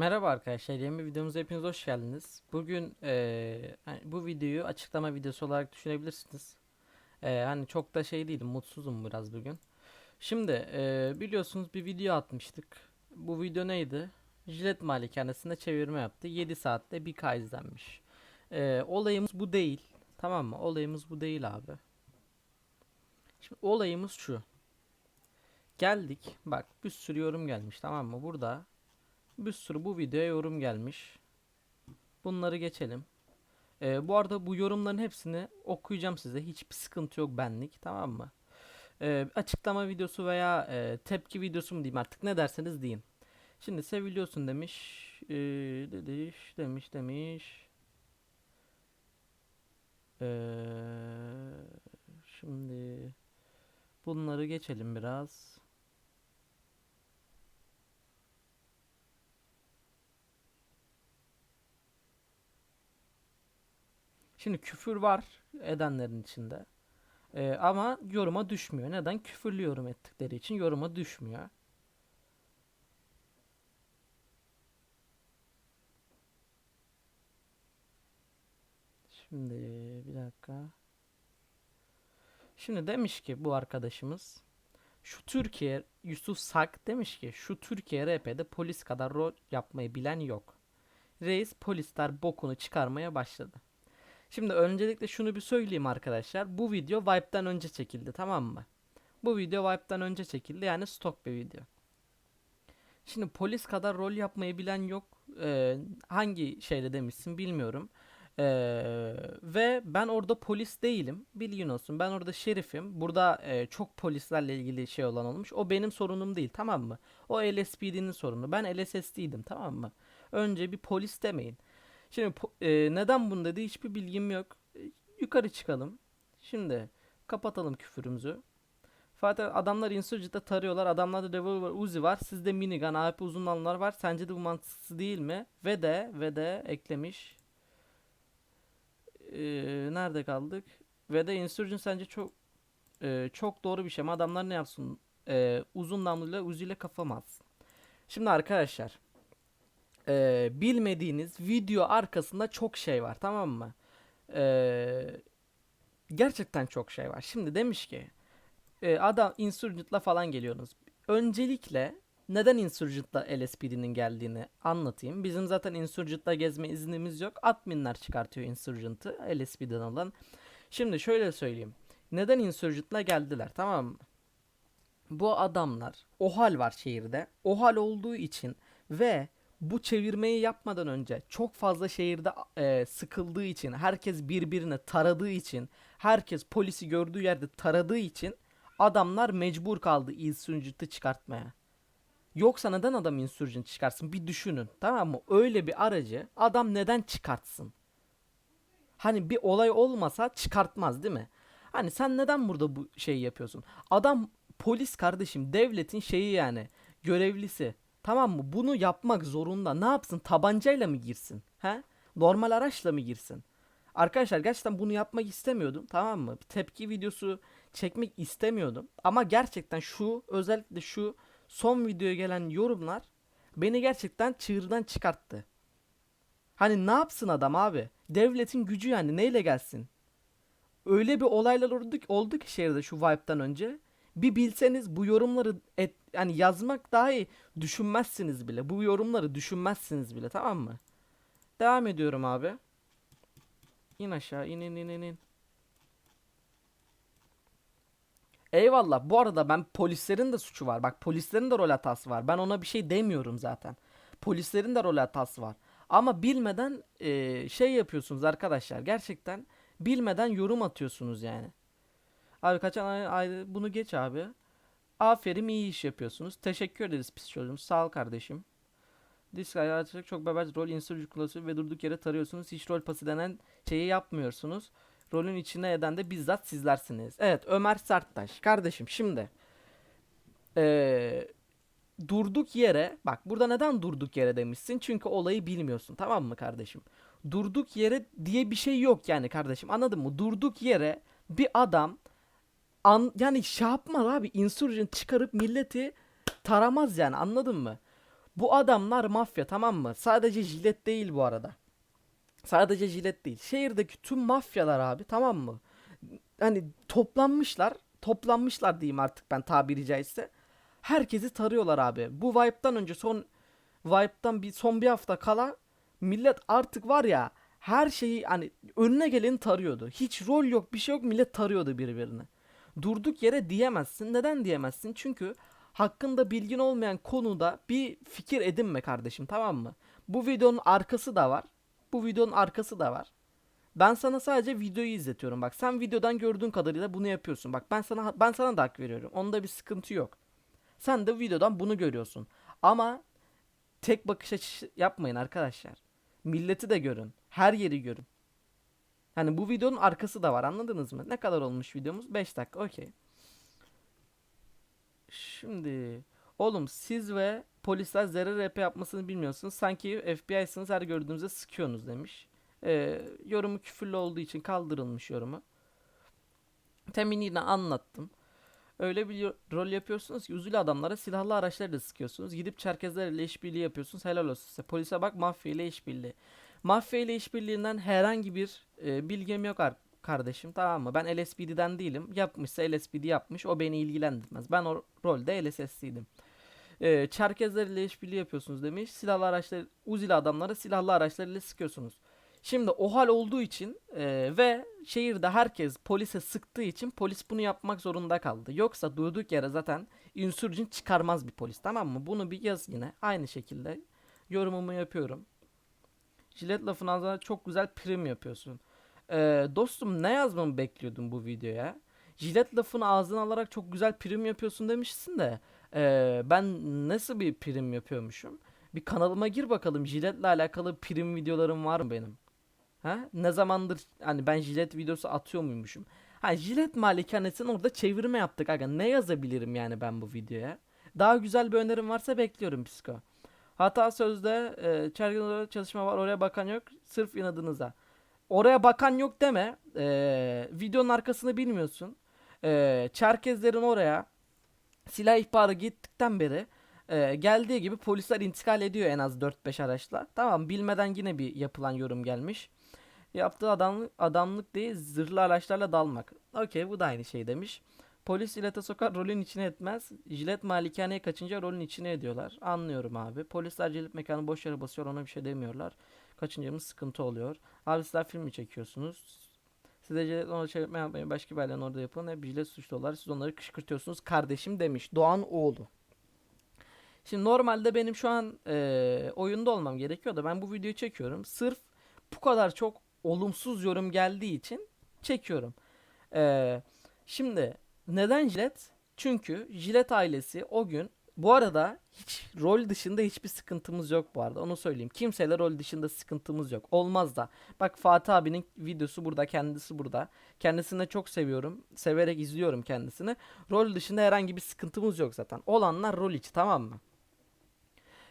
Merhaba arkadaşlar, yeni bir videomuza hepiniz hoş geldiniz. Bugün eee, hani bu videoyu açıklama videosu olarak düşünebilirsiniz. Eee, hani çok da şey değilim, mutsuzum biraz bugün. Şimdi eee, biliyorsunuz bir video atmıştık. Bu video neydi? Jilet Malikanesi'nde çevirme yaptı. 7 saatte 1K izlenmiş. Eee, olayımız bu değil. Tamam mı? Olayımız bu değil abi. Şimdi olayımız şu. Geldik. Bak bir sürü yorum gelmiş tamam mı? Burada bir sürü bu videoya yorum gelmiş. Bunları geçelim. Ee, bu arada bu yorumların hepsini okuyacağım size. Hiçbir sıkıntı yok benlik. Tamam mı? Ee, açıklama videosu veya e, tepki videosu mu diyeyim artık ne derseniz deyin. Şimdi seviliyorsun demiş. Ee, demiş demiş demiş. Ee, şimdi bunları geçelim biraz. Şimdi küfür var edenlerin içinde. Ee, ama yoruma düşmüyor. Neden? Küfürlü yorum ettikleri için yoruma düşmüyor. Şimdi bir dakika. Şimdi demiş ki bu arkadaşımız şu Türkiye Yusuf Sak demiş ki şu Türkiye RP'de polis kadar rol yapmayı bilen yok. Reis polisler bokunu çıkarmaya başladı. Şimdi öncelikle şunu bir söyleyeyim arkadaşlar. Bu video Vibe'den önce çekildi tamam mı? Bu video Vibe'den önce çekildi yani stok bir video. Şimdi polis kadar rol yapmayı bilen yok. Ee, hangi şeyde demişsin bilmiyorum. Ee, ve ben orada polis değilim. Bilgin olsun. Ben orada şerifim. Burada e, çok polislerle ilgili şey olan olmuş. O benim sorunum değil tamam mı? O LSPD'nin sorunu. Ben LSSD'ydim tamam mı? Önce bir polis demeyin. Şimdi e, neden bunu dedi hiçbir bilgim yok. E, yukarı çıkalım. Şimdi kapatalım küfürümüzü. Fatih adamlar Insurgent'te tarıyorlar. Adamlarda Revolver Uzi var. Sizde minigun, AP uzun namlular var. Sence de bu mantıksız değil mi? Ve de ve de eklemiş. Ee, nerede kaldık? Ve de Insurgent sence çok e, çok doğru bir şey ama adamlar ne yapsın? Ee, uzun namluyla Uzi ile kafamaz. Şimdi arkadaşlar e, bilmediğiniz video arkasında çok şey var tamam mı? E, gerçekten çok şey var. Şimdi demiş ki e, adam Insurgent'la falan geliyorsunuz. Öncelikle neden Insurgent'la LSPD'nin geldiğini anlatayım. Bizim zaten Insurgent'la gezme iznimiz yok. Adminler çıkartıyor Insurgent'ı LSPD'den alan. Şimdi şöyle söyleyeyim. Neden Insurgent'la geldiler tamam mı? Bu adamlar OHAL var şehirde. OHAL olduğu için ve bu çevirmeyi yapmadan önce çok fazla şehirde e, sıkıldığı için, herkes birbirini taradığı için, herkes polisi gördüğü yerde taradığı için adamlar mecbur kaldı insurgent'ı çıkartmaya. Yoksa neden adam insurgent çıkarsın? Bir düşünün. Tamam mı? Öyle bir aracı adam neden çıkartsın? Hani bir olay olmasa çıkartmaz değil mi? Hani sen neden burada bu şeyi yapıyorsun? Adam polis kardeşim, devletin şeyi yani, görevlisi. Tamam mı? Bunu yapmak zorunda. Ne yapsın? Tabancayla mı girsin? He? Normal araçla mı girsin? Arkadaşlar gerçekten bunu yapmak istemiyordum. Tamam mı? Bir tepki videosu çekmek istemiyordum. Ama gerçekten şu özellikle şu son videoya gelen yorumlar beni gerçekten çığırdan çıkarttı. Hani ne yapsın adam abi? Devletin gücü yani neyle gelsin? Öyle bir olaylar oldu, ki- oldu ki şehirde şu Vibe'dan önce. Bir bilseniz bu yorumları et, yani yazmak daha iyi düşünmezsiniz bile. Bu yorumları düşünmezsiniz bile tamam mı? Devam ediyorum abi. İn aşağı in in in in. Eyvallah. Bu arada ben polislerin de suçu var. Bak polislerin de rol hatası var. Ben ona bir şey demiyorum zaten. Polislerin de rol hatası var. Ama bilmeden eee, şey yapıyorsunuz arkadaşlar. Gerçekten bilmeden yorum atıyorsunuz yani. Abi kaçan ay, ay- bunu geç abi. Aferin iyi iş yapıyorsunuz. Teşekkür ederiz psikolojim. Sağ ol kardeşim. Discord'a açacak çok bebek rol insurcu klası ve durduk yere tarıyorsunuz. Hiç rol pası denen şeyi yapmıyorsunuz. Rolün içine eden de bizzat sizlersiniz. Evet Ömer Serttaş. Kardeşim şimdi. Ee, durduk yere bak burada neden durduk yere demişsin? Çünkü olayı bilmiyorsun tamam mı kardeşim? Durduk yere diye bir şey yok yani kardeşim anladın mı? Durduk yere bir adam an, yani şey yapmaz abi insurgent çıkarıp milleti taramaz yani anladın mı? Bu adamlar mafya tamam mı? Sadece jilet değil bu arada. Sadece jilet değil. Şehirdeki tüm mafyalar abi tamam mı? Hani toplanmışlar. Toplanmışlar diyeyim artık ben tabiri caizse. Herkesi tarıyorlar abi. Bu Vibe'dan önce son Vibe'dan bir son bir hafta kala millet artık var ya her şeyi hani önüne geleni tarıyordu. Hiç rol yok bir şey yok millet tarıyordu birbirini. Durduk yere diyemezsin. Neden diyemezsin? Çünkü hakkında bilgin olmayan konuda bir fikir edinme kardeşim tamam mı? Bu videonun arkası da var. Bu videonun arkası da var. Ben sana sadece videoyu izletiyorum. Bak sen videodan gördüğün kadarıyla bunu yapıyorsun. Bak ben sana ben sana da hak veriyorum. Onda bir sıkıntı yok. Sen de videodan bunu görüyorsun. Ama tek bakış açısı yapmayın arkadaşlar. Milleti de görün. Her yeri görün. Hani bu videonun arkası da var anladınız mı? Ne kadar olmuş videomuz? 5 dakika okey. Şimdi oğlum siz ve polisler zerre rap yapmasını bilmiyorsunuz. Sanki FBI'sınız her gördüğünüzde sıkıyorsunuz demiş. Ee, yorumu küfürlü olduğu için kaldırılmış yorumu. Temin yine anlattım. Öyle bir rol yapıyorsunuz ki üzülü adamlara silahlı araçlarla sıkıyorsunuz. Gidip Çerkezlerle işbirliği yapıyorsunuz. Helal olsun size. Polise bak mafya ile işbirliği. Mafya ile işbirliğinden herhangi bir e, bilgim yok ar- kardeşim tamam mı? Ben LSPD'den değilim. Yapmışsa LSPD yapmış. O beni ilgilendirmez. Ben o rolde LSS'ydim. E, Çerkezler ile işbirliği yapıyorsunuz demiş. Silahlı araçlar, Uzili adamlara silahlı araçlarıyla sıkıyorsunuz. Şimdi o hal olduğu için e, ve şehirde herkes polise sıktığı için polis bunu yapmak zorunda kaldı. Yoksa durduk yere zaten insurgent çıkarmaz bir polis tamam mı? Bunu bir yaz yine aynı şekilde yorumumu yapıyorum. Jilet lafın ağzına çok güzel prim yapıyorsun. Ee, dostum ne yazmamı bekliyordun bu videoya? Jilet lafını ağzına alarak çok güzel prim yapıyorsun demişsin de ee, ben nasıl bir prim yapıyormuşum? Bir kanalıma gir bakalım jiletle alakalı prim videolarım var mı benim? Ha? Ne zamandır hani ben jilet videosu atıyor muymuşum? Ha jilet malikanesinin orada çevirme yaptık aga. Ne yazabilirim yani ben bu videoya? Daha güzel bir önerim varsa bekliyorum psiko. Hata sözde e, Çerkezler'de çalışma var oraya bakan yok sırf inadınıza. Oraya bakan yok deme. E, videonun arkasını bilmiyorsun. E, Çerkezlerin oraya silah ihbarı gittikten beri e, geldiği gibi polisler intikal ediyor en az 4-5 araçla. Tamam bilmeden yine bir yapılan yorum gelmiş. Yaptığı adamlık, adamlık değil zırhlı araçlarla dalmak. Okey bu da aynı şey demiş. Polis jilete sokar rolün içine etmez. Jilet malikaneye kaçınca rolün içine ediyorlar. Anlıyorum abi. Polisler jilet mekanı boş yere basıyor ona bir şey demiyorlar. Kaçıncamız sıkıntı oluyor. Abi sizler film mi çekiyorsunuz? Siz de jilet ona çevirme yapmayın. Başka bir orada yapın. Hep jilet suçlular. Siz onları kışkırtıyorsunuz. Kardeşim demiş. Doğan oğlu. Şimdi normalde benim şu an eee, oyunda olmam gerekiyor da ben bu videoyu çekiyorum. Sırf bu kadar çok olumsuz yorum geldiği için çekiyorum. Eee, şimdi neden Jilet? Çünkü Jilet ailesi o gün bu arada hiç rol dışında hiçbir sıkıntımız yok bu arada onu söyleyeyim. Kimseyle rol dışında sıkıntımız yok. Olmaz da. Bak Fatih abinin videosu burada kendisi burada. Kendisini çok seviyorum. Severek izliyorum kendisini. Rol dışında herhangi bir sıkıntımız yok zaten. Olanlar rol içi tamam mı?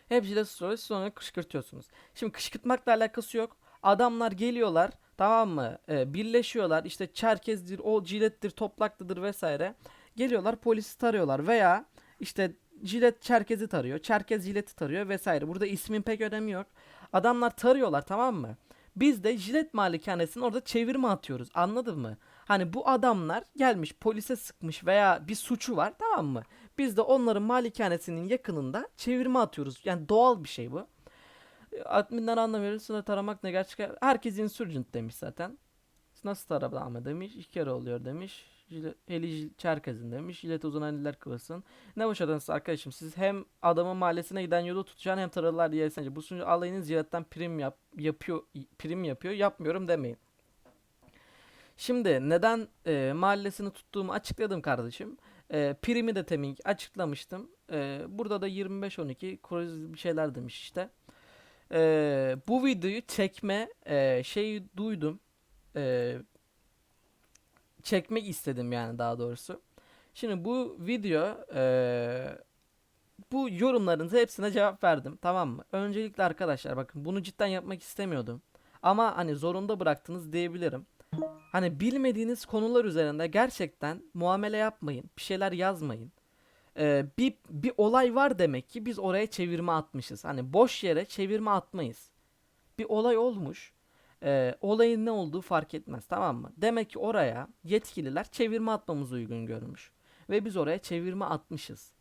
Hep jilet sonra kışkırtıyorsunuz. Şimdi kışkırtmakla alakası yok. Adamlar geliyorlar tamam mı? Ee, birleşiyorlar işte Çerkezdir, o jilettir, toplaklıdır vesaire. Geliyorlar polisi tarıyorlar veya işte jilet Çerkez'i tarıyor. Çerkez jileti tarıyor vesaire. Burada ismin pek önemi yok. Adamlar tarıyorlar tamam mı? Biz de jilet malikanesinin orada çevirme atıyoruz. Anladın mı? Hani bu adamlar gelmiş polise sıkmış veya bir suçu var tamam mı? Biz de onların malikanesinin yakınında çevirme atıyoruz. Yani doğal bir şey bu. Adminler anlamıyoruz. Sınır taramak ne gerçek? Herkes insurgent demiş zaten. Nasıl tarama demiş. İki kere oluyor demiş. Jile- Eli Jil- Çerkez'in demiş. Jilet uzun eller kıvırsın. Ne boş adamsınız arkadaşım. Siz hem adamın mahallesine giden yolu tutacaksın hem taralılar diye sence. Bu sunucu alayınız jiletten prim yap, yapıyor, prim yapıyor. Yapmıyorum demeyin. Şimdi neden e, mahallesini tuttuğumu açıkladım kardeşim. E, primi de temin açıklamıştım. E, burada da 25-12 kroz bir şeyler demiş işte. E, bu videoyu çekme e, şeyi duydum. E, çekmek istedim yani daha doğrusu. Şimdi bu video e, bu yorumlarınızı hepsine cevap verdim tamam mı? Öncelikle arkadaşlar bakın bunu cidden yapmak istemiyordum. Ama hani zorunda bıraktınız diyebilirim. Hani bilmediğiniz konular üzerinde gerçekten muamele yapmayın. Bir şeyler yazmayın. E, bir bir olay var demek ki biz oraya çevirme atmışız. Hani boş yere çevirme atmayız. Bir olay olmuş. e, olayın ne olduğu fark etmez tamam mı? Demek ki oraya yetkililer çevirme atmamızı uygun görmüş. Ve biz oraya çevirme atmışız.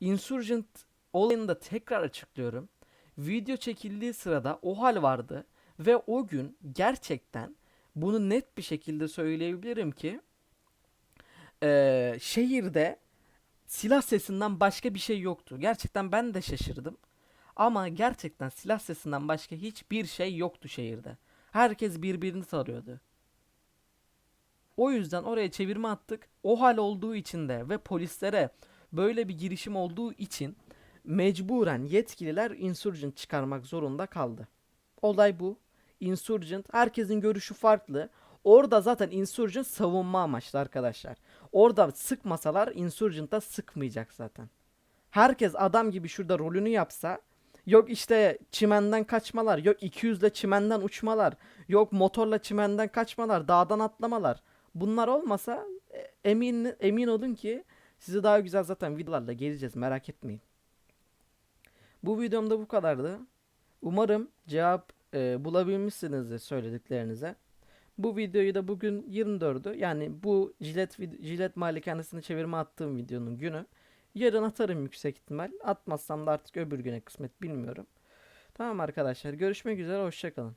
Insurgent olayını da tekrar açıklıyorum. Video çekildiği sırada o hal vardı ve o gün gerçekten bunu net bir şekilde söyleyebilirim ki eee, şehirde silah sesinden başka bir şey yoktu. Gerçekten ben de şaşırdım. Ama gerçekten silah sesinden başka hiçbir şey yoktu şehirde. Herkes birbirini tarıyordu. O yüzden oraya çevirme attık. O hal olduğu için de ve polislere böyle bir girişim olduğu için mecburen yetkililer insurgent çıkarmak zorunda kaldı. Olay bu. Insurgent herkesin görüşü farklı. Orada zaten insurgent savunma amaçlı arkadaşlar. Orada sıkmasalar insurgent da sıkmayacak zaten. Herkes adam gibi şurada rolünü yapsa yok işte çimenden kaçmalar, yok 200 ile çimenden uçmalar, yok motorla çimenden kaçmalar, dağdan atlamalar. Bunlar olmasa e, emin emin olun ki sizi daha güzel zaten videolarla geleceğiz merak etmeyin. Bu videomda bu kadardı. Umarım cevap e, bulabilmişsinizdir söylediklerinize. Bu videoyu da bugün 24'ü yani bu jilet, jilet malikanesini çevirme attığım videonun günü. Yarın atarım yüksek ihtimal. Atmazsam da artık öbür güne kısmet bilmiyorum. Tamam arkadaşlar görüşmek üzere hoşçakalın.